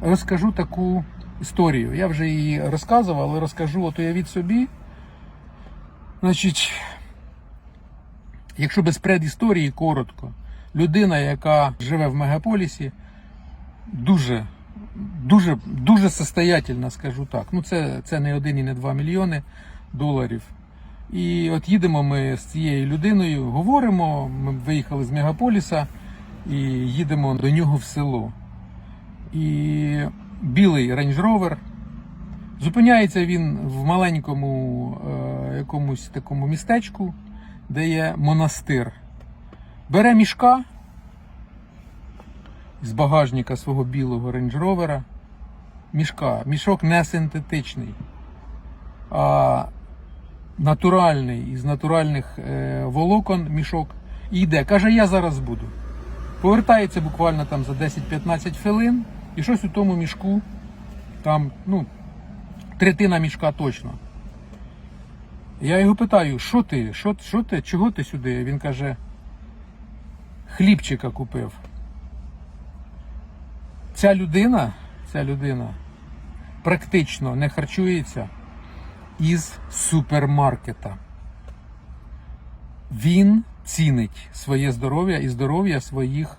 розкажу таку історію. Я вже її розказував, але розкажу от уявіть собі. Значить, якщо без предісторії коротко, людина, яка живе в мегаполісі, дуже, дуже, дуже состоятельна, скажу так. Ну, це, це не один і не два мільйони доларів. І от їдемо ми з цією людиною, говоримо. Ми виїхали з мегаполіса і їдемо до нього в село. І білий Range Rover. Зупиняється він в маленькому е, якомусь такому містечку, де є монастир. Бере мішка з багажника свого білого Range Rover. Мішка. Мішок не синтетичний, а натуральний із натуральних е, волокон мішок. І йде. Каже, я зараз буду. Повертається буквально там за 10-15 хвилин, і щось у тому мішку, там, ну, третина мішка точно. Я його питаю, що ти, що, що ти, чого ти сюди? Він каже, хлібчика купив. Ця людина, ця людина практично не харчується із супермаркета. Він цінить своє здоров'я і здоров'я своїх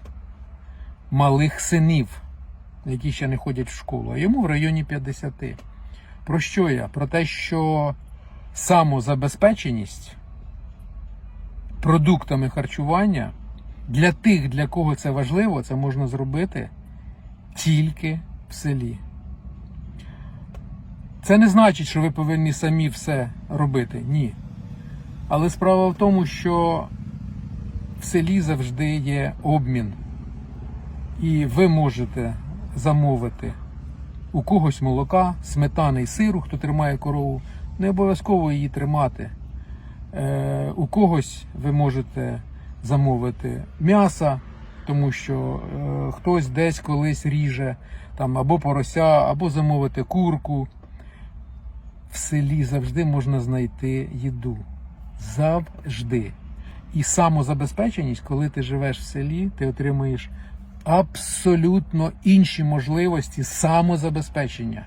малих синів, які ще не ходять в школу. А йому в районі 50. Про що я? Про те, що самозабезпеченість продуктами харчування для тих, для кого це важливо, це можна зробити тільки в селі. Це не значить, що ви повинні самі все робити. Ні. Але справа в тому, що в селі завжди є обмін. І ви можете замовити у когось молока, сметани і сиру, хто тримає корову, не обов'язково її тримати. Е, у когось ви можете замовити м'яса, тому що е, хтось десь колись ріже там або порося, або замовити курку. В селі завжди можна знайти їду. Завжди. І самозабезпеченість, коли ти живеш в селі, ти отримуєш абсолютно інші можливості самозабезпечення.